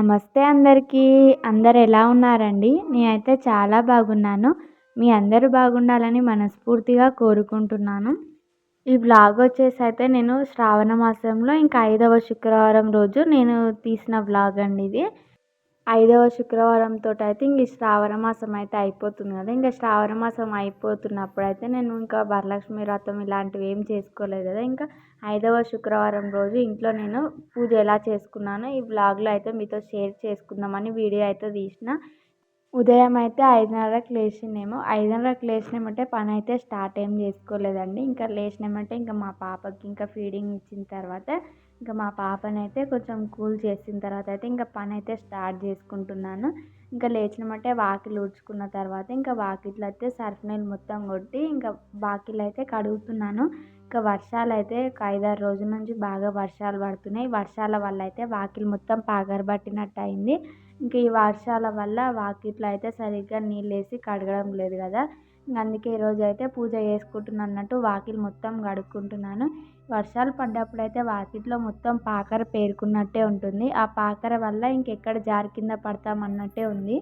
నమస్తే అందరికీ. అందరు ఎలా ఉన్నారండి? నేనైతే చాలా బాగున్నాను. మీ అందరూ బాగుండాలని మనస్ఫూర్తిగా కోరుకుంటున్నాను. ఈ బ్లాగ్ వచ్చేసి అయితే నేను శ్రావణ మాసంలో ఇంకా ఐదవ శుక్రవారం రోజు నేను తీసిన బ్లాగ్ అండి ఇది. ఐదవ శుక్రవారంతో అయితే ఇంక శ్రావణ మాసం అయితే అయిపోతుంది కదా. ఇంకా శ్రావణ మాసం అయిపోతున్నప్పుడు అయితే నేను ఇంకా వరలక్ష్మి వ్రతం ఇలాంటివి ఏం చేసుకోలేదు కదా. ఇంకా ఐదవ శుక్రవారం రోజు ఇంట్లో నేను పూజ ఎలా చేసుకున్నానో ఈ బ్లాగ్లో అయితే మీతో షేర్ చేసుకుందామని వీడియో అయితే తీసిన. ఉదయం అయితే ఐదున్నరకు లేచినేమో. ఐదున్నరకు లేచినామంటే పని అయితే స్టార్ట్ ఏం చేసుకోలేదండి. ఇంకా లేచినామంటే ఇంకా మా పాపకి ఇంకా ఫీడింగ్ ఇచ్చిన తర్వాత ఇంకా మా పాపనైతే కొంచెం కూల్ చేసిన తర్వాత అయితే ఇంకా పని అయితే స్టార్ట్ చేసుకుంటున్నాను. ఇంకా లేచినామంటే వాకిలి ఊడ్చుకున్న తర్వాత ఇంకా వాకిట్లో అయితే సర్ఫ్ నీళ్ళు మొత్తం కొట్టి ఇంకా వాకిలు అయితే కడుగుతున్నాను. ఇంకా వర్షాలు అయితే ఒక ఐదారు రోజుల నుంచి బాగా వర్షాలు పడుతున్నాయి. వర్షాల వల్ల అయితే వాకిలి మొత్తం పాగరబట్టినట్టు అయింది. ఇంకా ఈ వర్షాల వల్ల వాకిట్లో అయితే సరిగ్గా నీళ్ళు వేసి కడగడం లేదు కదా. అందుకే ఈరోజు అయితే పూజ చేసుకుంటున్నట్టు అన్నట్టు వాకిలి మొత్తం కడుక్కుంటున్నాను. వర్షాలు పడ్డప్పుడు అయితే వాకిట్లో మొత్తం పాకర పేరుకున్నట్టే ఉంటుంది. ఆ పాకర వల్ల ఇంకెక్కడ జారి కింద పడతామన్నట్టే ఉంది.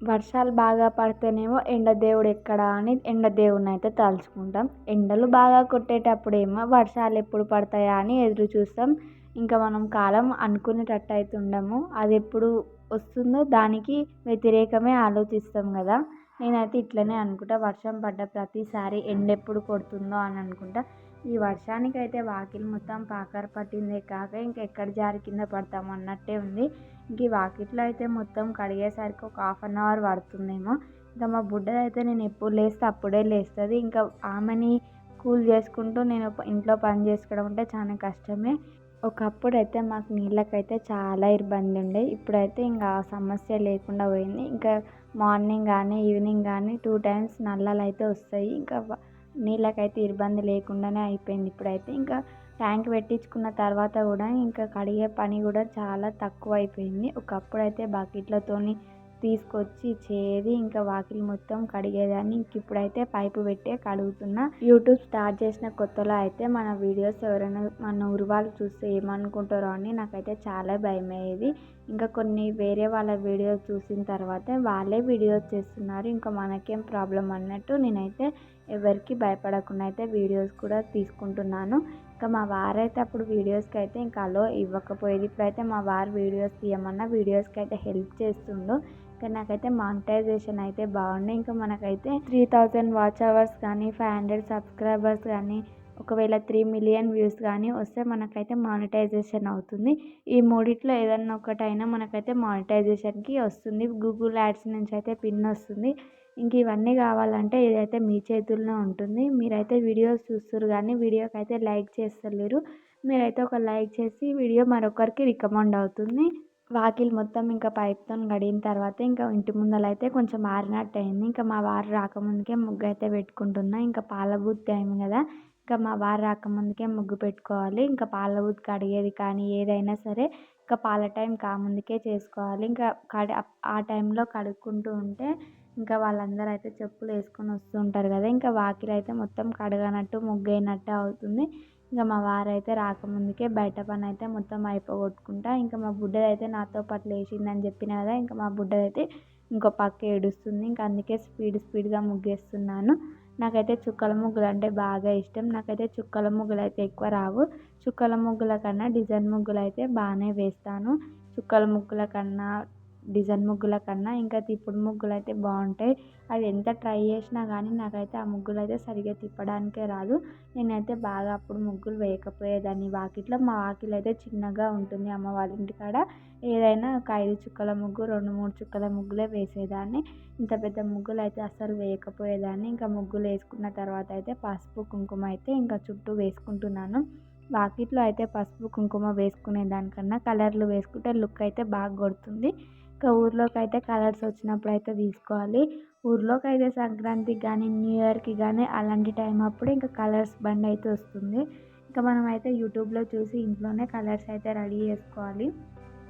వర్షాలు బాగా పడితేనేమో ఎండ దేవుడు ఎక్కడ అని ఎండ దేవుడిని అయితే తలుచుకుంటాం. ఎండలు బాగా కొట్టేటప్పుడు ఏమో వర్షాలు ఎప్పుడు పడతాయా అని ఎదురు చూస్తాం. ఇంకా మనం కాలం అనుకునేటట్టు అయితే ఉండము అది ఎప్పుడు వస్తుందో దానికి వ్యతిరేకమే ఆలోచిస్తాం కదా. నేనైతే ఇట్లనే అనుకుంటా. వర్షం పడ్డ ప్రతిసారి ఎండ ఎప్పుడు కొడుతుందో అని అనుకుంటా. ఈ వర్షానికి అయితే వాకిలి మొత్తం పాకర పట్టిందే కాక ఇంకెక్కడ జారి కింద పడతాం అన్నట్టే ఉంది. ఇంక ఈ వాకిట్లో అయితే మొత్తం కడిగేసరికి ఒక హాఫ్ అన్ అవర్ పడుతుందేమో. ఇంకా మా బుడ్డది అయితే నేను ఎప్పుడు లేస్తే అప్పుడే లేస్తుంది. ఇంకా ఆమెని కూల్ చేసుకుంటూ నేను ఇంట్లో పని చేసుకోవడం అంటే చాలా కష్టమే. ఒకప్పుడు అయితే మాకు నీళ్ళకైతే చాలా ఇబ్బంది ఉండే. ఇప్పుడైతే ఇంకా సమస్య లేకుండా పోయింది. ఇంకా మార్నింగ్ కానీ ఈవినింగ్ కానీ టూ టైమ్స్ నల్లలు అయితే వస్తాయి. ఇంకా నీళ్ళకైతే ఇబ్బంది లేకుండానే అయిపోయింది ఇప్పుడైతే. ఇంకా ట్యాంక్ పెట్టించుకున్న తర్వాత కూడా ఇంకా కడిగే పని కూడా చాలా తక్కువ అయిపోయింది ఒకప్పుడు అయితే బకెట్లతోని తీసుకొచ్చి చేది ఇంకా వాకిలి మొత్తం కడిగేదాన్ని. ఇంక ఇప్పుడైతే పైపు పెట్టే కడుగుతున్నా. యూట్యూబ్ స్టార్ట్ చేసిన కొత్తలో అయితే మన వీడియోస్ ఎవరైనా మన ఊరు వాళ్ళు చూస్తే ఏమనుకుంటారో అని నాకైతే చాలా భయం అయ్యేది ఇంకా కొన్ని వేరే వాళ్ళ వీడియోస్ చూసిన తర్వాత వాళ్ళే వీడియోస్ చేస్తున్నారు. ఇంకా మనకేం ప్రాబ్లం అన్నట్టు నేనైతే ఎవరికి భయపడకుండా అయితే వీడియోస్ కూడా తీసుకుంటున్నాను. ఇంకా మా వారైతే అప్పుడు వీడియోస్కి అయితే ఇంకా అలో ఇవ్వకపోయేది. ఇప్పుడైతే మా వారు వీడియోస్ తీయమన్నా వీడియోస్కి అయితే హెల్ప్ చేస్తుండు. ఇంకా నాకైతే మానిటైజేషన్ అయితే బాగుండే. ఇంకా మనకైతే త్రీ థౌజండ్ వాచ్ అవర్స్ కానీ ఫైవ్ హండ్రెడ్ సబ్స్క్రైబర్స్ కానీ ఒకవేళ త్రీ మిలియన్ వ్యూస్ కానీ వస్తే మనకైతే మానిటైజేషన్ అవుతుంది. ఈ మూడిట్లో ఏదన్నా ఒకటైనా మనకైతే మానిటైజేషన్కి వస్తుంది. గూగుల్ యాడ్స్ నుంచి అయితే పిన్ వస్తుంది. ఇంక ఇవన్నీ కావాలంటే ఇదైతే మీ చేతుల్లో ఉంటుంది మీరైతే వీడియోస్ చూస్తారు కానీ వీడియోకి అయితే లైక్ చేస్తలేరు. మీరైతే ఒక లైక్ చేసి వీడియో మరొకరికి రికమెండ్ అవుతుంది. వాకిలి మొత్తం ఇంకా పైప్తో కడిగిన తర్వాత ఇంకా ఇంటి ముందల అయితే కొంచెం ఆరినట్టు అయింది ఇంకా మా వారు రాకముందుకే ముగ్గు అయితే పెట్టుకుంటున్నా. ఇంకా పాలబూత్ టైం కదా ఇంకా మా వారు రాకముందుకే ముగ్గు పెట్టుకోవాలి. ఇంకా పాలబూత్ కడిగేది కానీ ఏదైనా సరే ఇంకా పాల టైం కాముందుకే చేసుకోవాలి. ఇంకా కడి ఆ టైంలో కడుక్కుంటూ ఉంటే ఇంకా వాళ్ళందరూ అయితే చెప్పులు వేసుకొని వస్తుంటారు కదా ఇంకా వాకిలి అయితే మొత్తం కడగనట్టు ముగ్గు అయినట్టు అవుతుంది. ఇంకా మా వారు అయితే రాకముందుకే బయట పని అయితే మొత్తం అయిపోగొట్టుకుంటా. ఇంకా మా బుడ్డది అయితే నాతో పాటు లేచిందని చెప్పిన కదా ఇంకా మా బుడ్డది అయితే ఇంకో పక్క ఏడుస్తుంది. ఇంకా అందుకే స్పీడ్ స్పీడ్గా ముగ్గేస్తున్నాను. నాకైతే చుక్కల ముగ్గులు అంటే బాగా ఇష్టం. నాకైతే చుక్కల ముగ్గులు అయితే ఎక్కువ రావు. చుక్కల ముగ్గుల కన్నా డిజైన్ ముగ్గులు అయితే బాగానే వేస్తాను. చుక్కల ముగ్గుల కన్నా డిజైన్ ముగ్గుల కన్నా ఇంకా తిప్పుడు ముగ్గులు అయితే బాగుంటాయి. అది ఎంత ట్రై చేసినా కానీ నాకైతే ఆ ముగ్గులు అయితే సరిగ్గా తిప్పడానికే రాదు. నేనైతే బాగా అప్పుడు ముగ్గులు వేయకపోయేదాన్ని. వాకిట్లో మా వాకిలి అయితే చిన్నగా ఉంటుంది అమ్మ వాళ్ళ ఇంటికాడ ఏదైనా ఒక ఐదు చుక్కల ముగ్గు రెండు మూడు చుక్కల ముగ్గులే వేసేదాన్ని. ఇంత పెద్ద ముగ్గులు అయితే అస్సలు వేయకపోయేదాన్ని. ఇంకా ముగ్గులు వేసుకున్న తర్వాత అయితే పసుపు కుంకుమ అయితే ఇంకా చుట్టూ వేసుకుంటున్నాను. వాకిట్లో అయితే పసుపు కుంకుమ వేసుకునే దానికన్నా కలర్లు వేసుకుంటే లుక్ అయితే బాగా కొడుతుంది. ఇంకా ఊర్లోకి అయితే కలర్స్ వచ్చినప్పుడు అయితే తీసుకోవాలి. ఊర్లోకి అయితే సంక్రాంతికి కానీ న్యూ ఇయర్కి కానీ అలాంటి టైం అప్పుడు ఇంకా కలర్స్ బండి అయితే వస్తుంది. ఇంకా మనం అయితే యూట్యూబ్లో చూసి ఇంట్లోనే కలర్స్ అయితే రెడీ చేసుకోవాలి.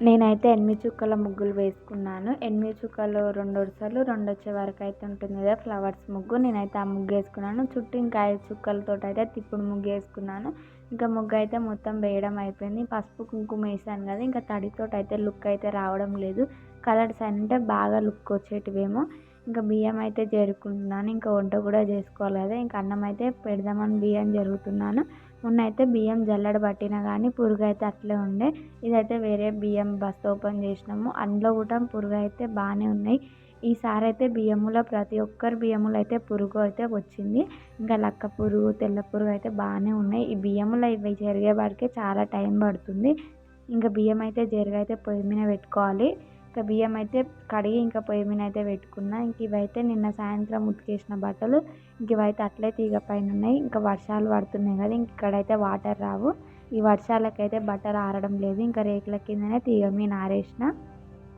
నేనైతే ఎనిమిది చుక్కల ముగ్గులు వేసుకున్నాను. ఎనిమిది చుక్కలు రెండు వరుసలు రెండు వచ్చే వరకు అయితే ఉంటుంది కదా ఫ్లవర్స్ ముగ్గు. నేనైతే ఆ ముగ్గు వేసుకున్నాను. చుట్టూ ఇంకా ఐదు చుక్కలతో అయితే తిప్పుడు ముగ్గు వేసుకున్నాను. ఇంకా ముగ్గు అయితే మొత్తం వేయడం అయిపోయింది. పసుపు కుంకుమ వేసాను కదా ఇంకా తడితోటి అయితే లుక్ అయితే రావడం లేదు. కలర్స్ అంటే బాగా లుక్ వచ్చేటివేమో. ఇంకా బియ్యం అయితే చేరుకుంటున్నాను ఇంకా వంట కూడా చేసుకోవాలి కదా. ఇంకా అన్నం అయితే పెడదామని బియ్యం జరుగుతున్నాను. మొన్న అయితే బియ్యం జల్లడ పట్టినా కానీ పురుగు అయితే అట్లే ఉండే. ఇదైతే వేరే బియ్యం బస్తా ఓపెన్ చేసినాము. అందులో కూడా పురుగు అయితే బాగానే ఉన్నాయి. ఈసారి అయితే బియ్యములో ప్రతి ఒక్కరి బియ్యములో అయితే పురుగు అయితే వచ్చింది. ఇంకా లక్క పురుగు తెల్ల పురుగు అయితే బాగానే ఉన్నాయి. ఈ బియ్యములో ఇవి జరిగే వాడికే చాలా టైం పడుతుంది. ఇంకా బియ్యం అయితే జరిగైతే పొయ్యి మీద పెట్టుకోవాలి. ఇంకా బియ్యం అయితే కడిగి ఇంకా పొయ్యి మీద అయితే పెట్టుకున్నా. ఇంక ఇవైతే నిన్న సాయంత్రం ఉతికేసిన బట్టలు. ఇంక ఇవైతే అట్లే తీగ పైన ఉన్నాయి. ఇంకా వర్షాలు పడుతున్నాయి కదా ఇంక ఇక్కడైతే వాటర్ రావు. ఈ వర్షాలకైతే బట్టలు ఆరడం లేదు. ఇంకా రేకుల కిందనే తీగ మీద ఆరేసిన.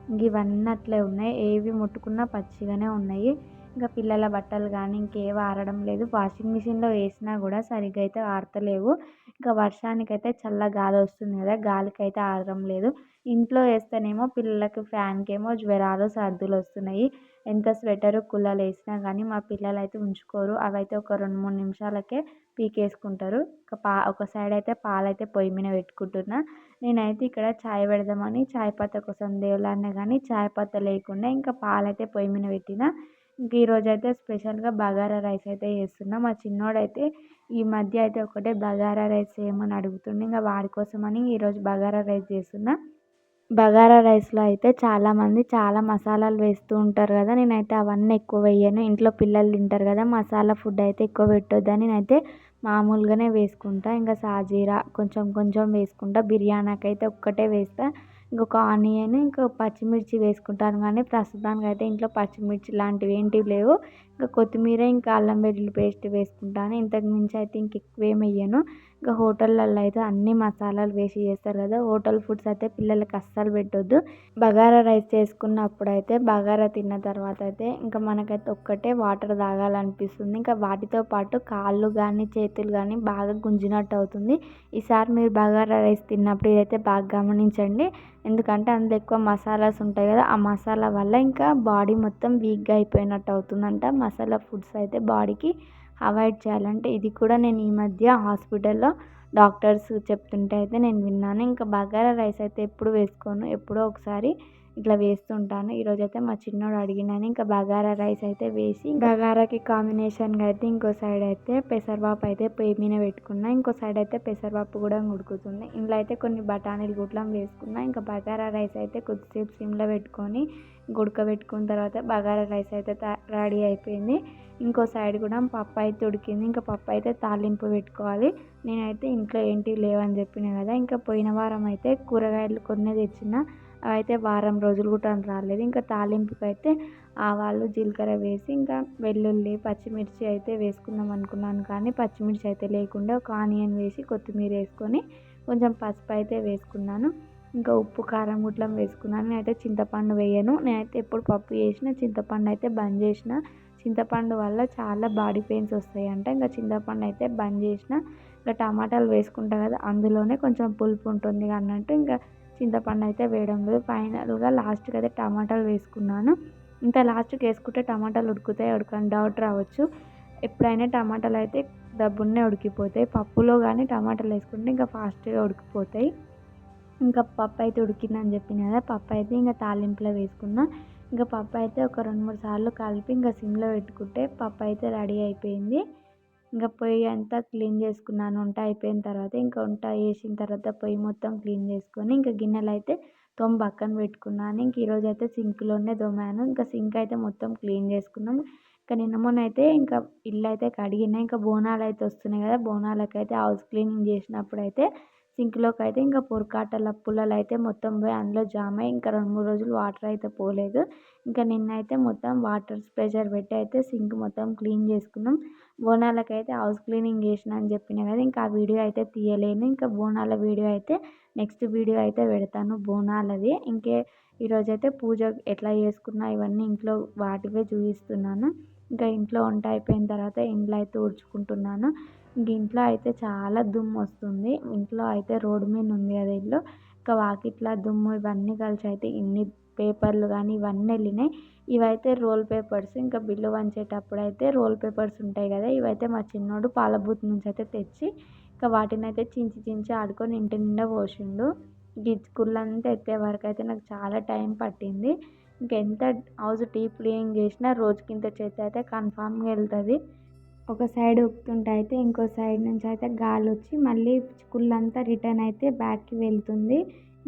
ఇంక ఇవన్నీ అట్లే ఉన్నాయి. ఏవి ముట్టుకున్నా పచ్చిగానే ఉన్నాయి. ఇంకా పిల్లల బట్టలు కానీ ఇంకేవి ఆరడం లేదు. వాషింగ్ మిషన్లో వేసినా కూడా సరిగ్గా అయితే ఆరతలేవు. ఇంకా వర్షానికైతే చల్ల గాలి వస్తుంది కదా గాలికి అయితే ఆరడం లేదు. ఇంట్లో వేస్తేనేమో పిల్లలకి ఫ్యాన్కి ఏమో జ్వరాలు సర్దులు వస్తున్నాయి. ఎంత స్వెటర్ కుల్లలు వేసినా కానీ మా పిల్లలు అయితే ఉంచుకోరు. అవైతే ఒక రెండు మూడు నిమిషాలకే పీకేసుకుంటారు. ఒక పా ఒక సైడ్ అయితే పాలైతే పొయ్యి మీద పెట్టుకుంటున్నా. నేనైతే ఇక్కడ చాయ్ పెడదామని చాయ్ పత్త కోసం దేవులాన్న కానీ చాయ్ పత్త లేకుండా ఇంకా పాలైతే పొయ్యి మీద పెట్టిన ఈరోజు అయితే స్పెషల్గా బగారా రైస్ అయితే చేస్తున్నా. మా చిన్నోడైతే ఈ మధ్య అయితే ఒకటే బగారా రైస్ చేయమని అడుగుతుండే. ఇంకా వాడి కోసమని ఈరోజు బగారా రైస్ చేస్తున్నా. బగారా రైస్లో అయితే చాలామంది చాలా మసాలాలు వేస్తూ ఉంటారు కదా నేనైతే అవన్నీ ఎక్కువ వేయను. ఇంట్లో పిల్లలు తింటారు కదా మసాలా ఫుడ్ అయితే ఎక్కువ పెట్టొద్దని నేనైతే మామూలుగానే వేసుకుంటా. ఇంకా సాజీరా కొంచెం కొంచెం వేసుకుంటా. బిర్యానీకి అయితే ఒక్కటే వేస్తా. ఇంకొక ఆనియన్ ఇంకా పచ్చిమిర్చి వేసుకుంటాను. కానీ ప్రస్తుతానికి అయితే ఇంట్లో పచ్చిమిర్చి లాంటివి ఏంటివి లేవు. ఇంకా కొత్తిమీర ఇంకా అల్లం వెల్లుల్లి పేస్ట్ వేసుకుంటాను. ఇంతకుమించి అయితే ఇంక ఎక్కువ ఏమి వేయను. ఇంకా హోటళ్ళల్లో అయితే అన్ని మసాలాలు వేసి చేస్తారు కదా. హోటల్ ఫుడ్స్ అయితే పిల్లలకి అస్సలు పెట్టొద్దు. బగారా రైస్ చేసుకున్నప్పుడు అయితే బగారా తిన్న తర్వాత అయితే ఇంకా మనకైతే ఒక్కటే వాటర్ తాగాలనిపిస్తుంది. ఇంకా వాటితో పాటు కాళ్ళు కానీ చేతులు కానీ బాగా గుంజినట్టు అవుతుంది. ఈసారి మీరు బగారా రైస్ తిన్నప్పుడు ఇదైతే బాగా గమనించండి. ఎందుకంటే అందులో ఎక్కువ మసాలాస్ ఉంటాయి కదా ఆ మసాలా వల్ల ఇంకా బాడీ మొత్తం వీక్గా అయిపోయినట్టు అవుతుందంట. మసాలా ఫుడ్స్ అయితే బాడీకి అవాయిడ్ చేయాలంటే ఇది కూడా నేను ఈ మధ్య హాస్పిటల్లో డాక్టర్స్ చెప్తుంటే అయితే నేను విన్నాను. ఇంకా బగారా రైస్ అయితే ఎప్పుడు వేసుకోను. ఎప్పుడో ఒకసారి ఇట్లా వేస్తుంటాను. ఈరోజు అయితే మా చిన్నోడు అడిగినాను. ఇంకా బగారా రైస్ అయితే వేసి బగారాకి కాంబినేషన్గా అయితే ఇంకో సైడ్ అయితే పెసరపప్పు అయితే పొయ్యి మీద పెట్టుకున్నా. ఇంకో సైడ్ అయితే పెసరపప్పు కూడా ఉడుకుతుంది. ఇందులో అయితే కొన్ని బఠానీలు గుట్లం వేసుకున్నా. ఇంకా బగారా రైస్ అయితే కొద్దిసేపు సిమ్లో పెట్టుకొని ఉడకబెట్టుకున్న తర్వాత బగారా రైస్ అయితే రెడీ అయిపోయింది. ఇంకో సైడ్ కూడా పప్పు అయితే ఉడికింది ఇంకా పప్పు అయితే తాలింపు పెట్టుకోవాలి. నేనైతే ఇంట్లో ఏంటి లేవని చెప్పిన కదా ఇంకా పోయిన వారం అయితే కూరగాయలు కొన్ని తెచ్చిన. అవి అయితే వారం రోజులు కూడా రాలేదు. ఇంకా తాలింపుకి అయితే ఆవాలు జీలకర్ర వేసి ఇంకా వెల్లుల్లి పచ్చిమిర్చి అయితే వేసుకుందాం అనుకున్నాను కానీ పచ్చిమిర్చి అయితే లేకుండా ఒక ఆనియన్ వేసి కొత్తిమీర వేసుకొని కొంచెం పసుపు అయితే వేసుకున్నాను. ఇంకా ఉప్పు కారం గుట్లం వేసుకున్నాను. నేనైతే చింతపండు వేయను. నేనైతే ఎప్పుడు పప్పు చేసిన చింతపండు అయితే బంద్ చేసిన. చింతపండు వల్ల చాలా బాడీ పెయిన్స్ వస్తాయి అంట ఇంకా చింతపండు అయితే బంద్ చేసిన ఇంకా టమాటాలు వేసుకుంటా కదా అందులోనే కొంచెం పులుపు ఉంటుంది అన్నట్టు ఇంకా చింతపండు అయితే వేయడం లేదు. ఫైనల్గా లాస్ట్కి అయితే టమాటాలు వేసుకున్నాను. ఇంకా లాస్ట్కి వేసుకుంటే టమాటాలు ఉడుకుతాయి ఉడకని డౌట్ రావచ్చు. ఎప్పుడైనా టమాటాలు అయితే దబ్బున్నే ఉడికిపోతాయి. పప్పులో కానీ టమాటాలు వేసుకుంటే ఇంకా ఫాస్ట్గా ఉడికిపోతాయి. ఇంకా పప్పు అయితే ఉడికిందని చెప్పిన కదా పప్పు అయితే ఇంకా తాలింపులో వేసుకున్నా. ఇంకా పప్పు అయితే ఒక రెండు మూడు సార్లు కలిపి ఇంకా సిమ్లో పెట్టుకుంటే పప్పు అయితే రెడీ అయిపోయింది. ఇంకా పొయ్యి అంతా క్లీన్ చేసుకున్నాను. వంట అయిపోయిన తర్వాత ఇంకా వంట వేసిన తర్వాత పొయ్యి మొత్తం క్లీన్ చేసుకొని ఇంకా గిన్నెలు అయితే తోమ పక్కన పెట్టుకున్నాను. ఇంక ఈరోజు అయితే సింక్లోనే తోమాను. ఇంకా సింక్ అయితే మొత్తం క్లీన్ చేసుకున్నాం ఇంకా నిన్న మొన్న అయితే ఇంకా ఇల్లు అయితే కడిగిన. ఇంకా బోనాలు అయితే వస్తున్నాయి కదా బోనాలకైతే అయితే హౌస్ క్లీనింగ్ చేసినప్పుడు అయితే సింక్లోకి అయితే ఇంకా పొరకాటల పుల్లలు అయితే మొత్తం పోయి అందులో జామ్ అయ్యి ఇంకా రెండు మూడు రోజులు వాటర్ అయితే పోలేదు. ఇంకా నిన్నైతే మొత్తం వాటర్ ప్రెషర్ పెట్టి అయితే సింక్ మొత్తం క్లీన్ చేసుకున్నాం. బోనాలకైతే అయితే హౌస్ క్లీనింగ్ చేసిన అని చెప్పిన కదా ఇంకా ఆ వీడియో అయితే తీయలేను. ఇంకా బోనాల వీడియో అయితే నెక్స్ట్ వీడియో అయితే పెడతాను బోనాలది. ఇంకే ఈరోజు అయితే పూజ ఎట్లా చేసుకున్నా ఇవన్నీ ఇంట్లో వాటివే చూపిస్తున్నాను. ఇంకా ఇంట్లో వంట అయిపోయిన తర్వాత ఇంట్లో అయితే ఊడ్చుకుంటున్నాను. ఇంట్లో అయితే చాలా దుమ్ము వస్తుంది. ఇంట్లో అయితే రోడ్డు మీద ఉంది కదా ఇల్లు. ఇంకా వాకిట్లో దుమ్ము ఇవన్నీ కలిసి అయితే ఇన్ని పేపర్లు కానీ ఇవన్నీ వెళ్ళినాయి. ఇవైతే రోల్ పేపర్స్ ఇంకా బిల్లు వంచేటప్పుడు అయితే రోల్ పేపర్స్ ఉంటాయి కదా. ఇవైతే మా చిన్నోడు పాల బూత్ నుంచి అయితే తెచ్చి ఇంకా వాటిని అయితే చించి చించి ఆడుకొని ఇంటి నిండా పోసిండు. గిచ్చుకుళ్ళంతా ఎత్తే వరకు అయితే నాకు చాలా టైం పట్టింది. ఇంకెంత హౌస్ డీప్ క్లీనింగ్ చేసినా రోజుకి ఇంత చెత్త అయితే కన్ఫామ్గా వెళ్తుంది. ఒక సైడ్ ఉప్పుతుంటే అయితే ఇంకో సైడ్ నుంచి అయితే గాలి వచ్చి మళ్ళీ కుళ్ళంతా రిటర్న్ అయితే బ్యాక్కి వెళ్తుంది.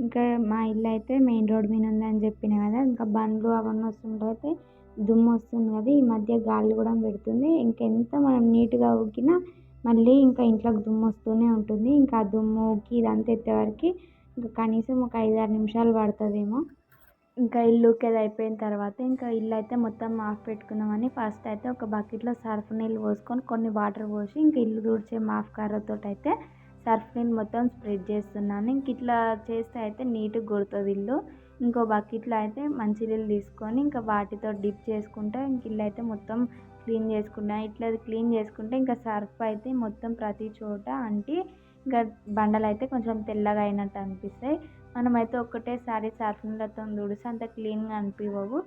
ఇంకా మా ఇల్లు అయితే మెయిన్ రోడ్ మీద ఉందని చెప్పిన కదా ఇంకా బండ్లు అవన్నీ వస్తుంటే అయితే దుమ్ము వస్తుంది కదా ఈ మధ్య గాలి కూడా పెడుతుంది. ఇంకెంత మనం నీట్గా ఊకినా మళ్ళీ ఇంకా ఇంట్లోకి దుమ్ము వస్తూనే ఉంటుంది. ఇంకా ఆ దుమ్ము ఊకి ఇదంతా ఎత్తేవరకు ఇంకా కనీసం ఒక ఐదు ఆరు నిమిషాలు పడుతుందేమో. ఇంకా ఇల్లు ఊకేది అయిపోయిన తర్వాత ఇంకా ఇల్లు అయితే మొత్తం మాఫ్ పెట్టుకుందామని ఫస్ట్ అయితే ఒక బకెట్లో సర్ఫ్ నీళ్ళు పోసుకొని కొన్ని వాటర్ పోసి ఇంక ఇల్లు తుడిచే మాఫ్ కర్రతో అయితే సర్ఫ్ నీళ్ళు మొత్తం స్ప్రెడ్ చేస్తున్నాను. ఇంక ఇట్లా చేస్తే అయితే నీట్గా కొడుతుంది ఇల్లు. ఇంకో బకెట్లో అయితే మంచి నీళ్ళు తీసుకొని ఇంకా వాటితో డిప్ చేసుకుంటే ఇంక ఇల్లు అయితే మొత్తం క్లీన్ చేసుకున్నా. ఇట్లా క్లీన్ చేసుకుంటే ఇంకా సర్ఫ్ అయితే మొత్తం ప్రతి చోట అంటి ఇంకా బండలు అయితే కొంచెం తెల్లగా అయినట్టు అనిపిస్తాయి. మనమైతే ఒక్కటేసారి సర్ఫ్ నీళ్ళతో తుడిస్తే అంత క్లీన్గా అనిపించవు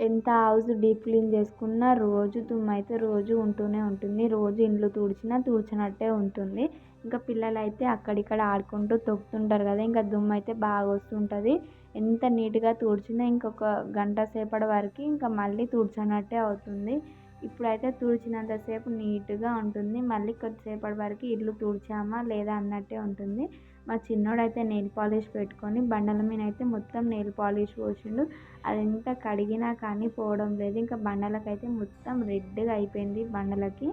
ఎంత హౌస్ డీప్ క్లీన్ చేసుకున్నా రోజు దుమ్ము అయితే రోజు ఉంటూనే ఉంటుంది. రోజు ఇండ్లు తుడిచినా తుడిచినట్టే ఉంటుంది. ఇంకా పిల్లలు అయితే అక్కడిక్కడ ఆడుకుంటూ తొక్కుతుంటారు కదా ఇంకా దుమ్ము అయితే బాగా వస్తుంటుంది. ఎంత నీట్గా తుడిచినా ఇంకొక గంట సేపటి వరకు ఇంకా మళ్ళీ తుడిచినట్టే అవుతుంది. ఇప్పుడైతే తుడిచినంతసేపు నీట్గా ఉంటుంది. మళ్ళీ కొద్దిసేపటి వరకు ఇల్లు తుడిచామా లేదా అన్నట్టే ఉంటుంది. మా చిన్నోడైతే నెయిల్ పాలిష్ పెట్టుకొని బండల మీద అయితే మొత్తం నెయిల్ పాలిష్ పోసిండు. అది ఎంత కడిగినా కానీ పోవడం లేదు. ఇంకా బండలకైతే మొత్తం రెడ్గా అయిపోయింది బండలకి.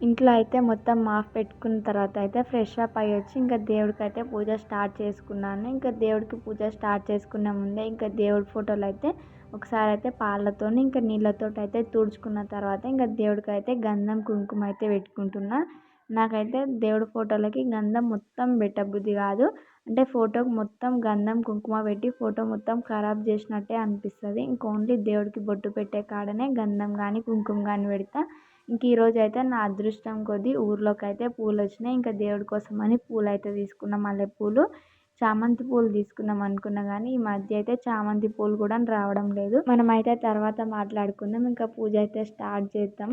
ఇంట్లో అయితే మొత్తం మాఫ్ పెట్టుకున్న తర్వాత అయితే ఫ్రెష్ అప్ అయ్యి వచ్చి ఇంకా దేవుడికి అయితే పూజ స్టార్ట్ చేసుకున్నాను. ఇంకా దేవుడికి పూజ స్టార్ట్ చేసుకున్న ముందే ఇంకా దేవుడి ఫోటోలు అయితే ఒకసారి అయితే పాలతో ఇంకా నీళ్ళతో అయితే తుడుచుకున్న తర్వాత ఇంకా దేవుడికి అయితే గంధం కుంకుమ అయితే పెట్టుకుంటున్నా. నాకైతే దేవుడి ఫోటోలకి గంధం మొత్తం పెట్టబుద్ధి కాదు. అంటే ఫోటోకి మొత్తం గంధం కుంకుమ పెట్టి ఫోటో మొత్తం ఖరాబ్ చేసినట్టే అనిపిస్తుంది. ఇంక ఓన్లీ దేవుడికి బొట్టు పెట్టే కాడనే గంధం కానీ కుంకుమ కానీ పెడతా. ఇంక ఈరోజు అయితే నా అదృష్టం కొద్దీ ఊర్లోకి అయితే పూలు వచ్చినాయి. ఇంకా దేవుడి కోసం అని పూలు అయితే తీసుకున్నాం మల్లెపూలు చామంతి పూలు తీసుకుందాం అనుకున్నా కానీ ఈ మధ్య అయితే చామంతి పూలు కూడా రావడం లేదు. మనమైతే తర్వాత మాట్లాడుకుందాం. ఇంకా పూజ అయితే స్టార్ట్ చేద్దాం.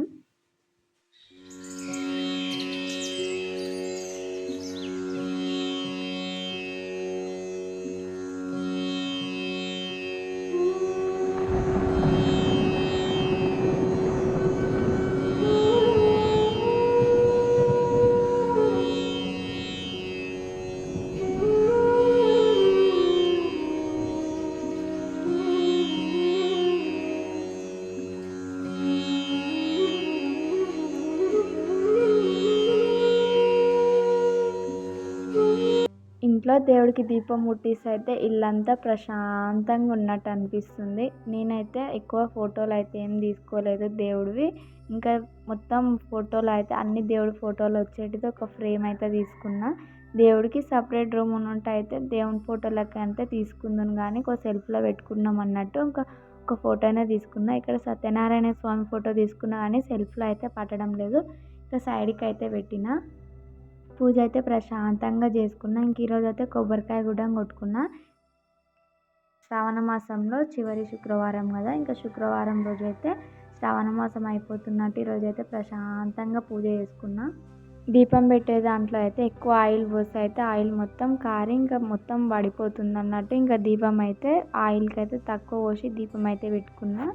ఇంట్లో దేవుడికి దీపం ముట్టిస్తే అయితే ఇల్లంతా ప్రశాంతంగా ఉన్నట్టు అనిపిస్తుంది. నేనైతే ఎక్కువ ఫోటోలు అయితే ఏం తీసుకోలేదు దేవుడివి. ఇంకా మొత్తం ఫోటోలు అయితే అన్ని దేవుడి ఫోటోలు వచ్చేటిది ఒక ఫ్రేమ్ అయితే తీసుకున్నా. దేవుడికి సపరేట్ రూమ్ ఉన్నట్టు అయితే దేవుని ఫోటోలకి అంటే తీసుకుందాం కానీ ఒక సెల్ఫ్లో పెట్టుకున్నాం అన్నట్టు ఇంకా ఒక ఫోటోనే తీసుకున్నా. ఇక్కడ సత్యనారాయణ స్వామి ఫోటో తీసుకున్నా కానీ సెల్ఫ్లో అయితే పట్టడం లేదు. ఇంకా సైడ్కి అయితే పెట్టిన. పూజ అయితే ప్రశాంతంగా చేసుకున్నా. ఇంక ఈరోజు అయితే కొబ్బరికాయ కూడా కొట్టుకున్నా. శ్రావణ మాసంలో చివరి శుక్రవారం కదా. ఇంకా శుక్రవారం రోజు అయితే శ్రావణ మాసం అయిపోతున్నట్టు ఈరోజు అయితే ప్రశాంతంగా పూజ చేసుకున్నా. దీపం పెట్టే దాంట్లో అయితే ఎక్కువ ఆయిల్ పోస్తే అయితే ఆయిల్ మొత్తం కారి ఇంకా మొత్తం పడిపోతుంది అన్నట్టు ఇంకా దీపం అయితే ఆయిల్కి అయితే తక్కువ పోసి దీపం అయితే పెట్టుకున్నా.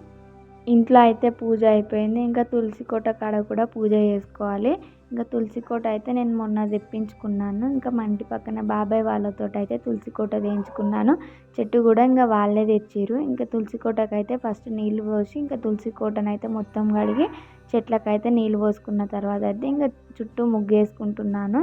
ఇంట్లో అయితే పూజ అయిపోయింది. ఇంకా తులసి కోట కాడ కూడా పూజ చేసుకోవాలి. ఇంకా తులసి కోట అయితే నేను మొన్న తెప్పించుకున్నాను. ఇంకా మా ఇంటి పక్కన బాబాయ్ వాళ్ళతో అయితే తులసి కోట వేయించుకున్నాను. చెట్టు కూడా ఇంకా వాళ్ళే తెచ్చిర్రు. ఇంకా తులసి కోటకైతే ఫస్ట్ నీళ్ళు పోసి ఇంకా తులసి కోటనైతే మొత్తం కడిగి చెట్లకైతే నీళ్ళు పోసుకున్న తర్వాత అయితే ఇంకా చుట్టూ ముగ్గు వేసుకుంటున్నాను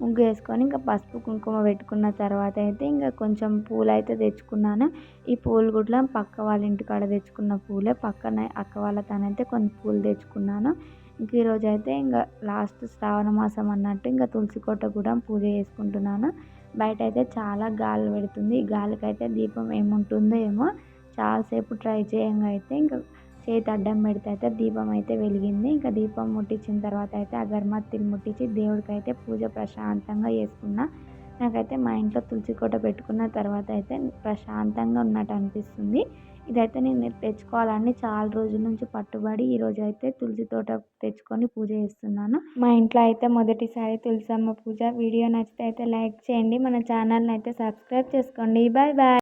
ముగ్గు వేసుకొని ఇంకా పసుపు కుంకుమ పెట్టుకున్న తర్వాత అయితే ఇంకా కొంచెం పూలు అయితే తెచ్చుకున్నాను. ఈ పూలు కూడా పక్క వాళ్ళ ఇంటికాడ తెచ్చుకున్న పూలే. పక్కన అక్క వాళ్ళ తనైతే కొన్ని పూలు తెచ్చుకున్నాను. ఇంక ఈరోజు అయితే ఇంకా లాస్ట్ శ్రావణ మాసం అన్నట్టు ఇంకా తులసి కోట కూడా పూజ చేసుకుంటున్నాను. బయట అయితే చాలా గాలి పెడుతుంది. ఈ గాలికైతే దీపం ఏముంటుందో ఏమో చాలాసేపు ట్రై చేయంగా అయితే ఇంకా చేతి అడ్డం పెడితే అయితే దీపం అయితే వెలిగింది. ఇంకా దీపం ముట్టించిన తర్వాత అయితే అగర్మత్తిని ముట్టించి దేవుడికి అయితే పూజ ప్రశాంతంగా చేసుకున్నా. నాకైతే మా ఇంట్లో తులసి కోట పెట్టుకున్న తర్వాత అయితే ప్రశాంతంగా ఉన్నట్టు అనిపిస్తుంది. ఇదైతే నేను తెచ్చుకోవాలని చాలా రోజుల నుంచి పట్టుబడి ఈరోజు అయితే తులసి తోట తెచ్చుకొని పూజ చేస్తున్నాను. మా ఇంట్లో అయితే మొదటిసారి తులసమ్మ పూజ. వీడియో నచ్చితే అయితే లైక్ చేయండి. మన ఛానల్ని అయితే సబ్స్క్రైబ్ చేసుకోండి. Bye bye.